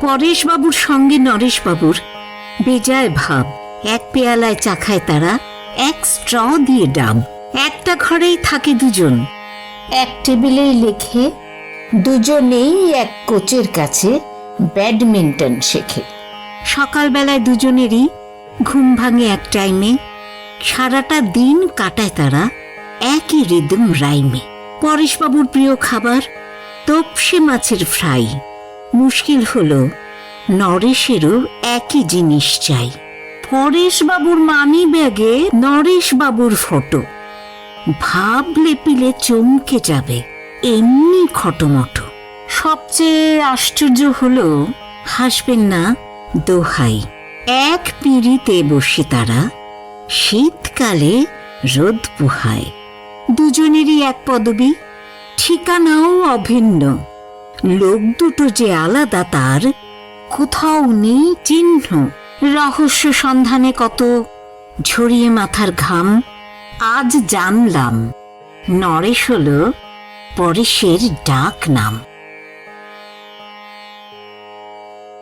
পরেশবাবুর সঙ্গে নরেশবাবুর বেজায় ভাব। এক পেয়ালায় চা খায় তারা, এক স্ট্র দিয়ে ডাব। একটা ঘরেই থাকে দুজন। এক টেবিলেই লেখে, দুজনেই এক কোচের কাছে ব্যাডমিন্টন শেখে। সকালবেলায় দুজনেরই ঘুম ভাঙে এক টাইমে। সারাটা দিন কাটায় তারা একই রিদম, রাইমে। পরেশবাবুর প্রিয় খাবার তোপসে মাছের ফ্রাই। মুশকিল হলো। নরেশেরও একই জিনিস চাই। পরেশবাবুর মানি ব্যাগে নরেশবাবুর ফটো। ভাবলে পিলে চমকে যাবে, এমনি খটোমটো। সবচেয়ে আশ্চর্য হলো, হাসবেন না, দোহাই। এক পিঁড়িতে বসে তারা, শীতকালে রোদ পোহায়। দুজনেরই এক পদবি, ঠিকানাও অভিন্ন। লোক দুটো যে আলাদা তার, কোথাও নেই চিহ্ন। রহস্য সন্ধানে কত ঝরিয়ে মাথার ঘাম, আজ জানলাম। নরেশ হল পরেশের ডাক নাম।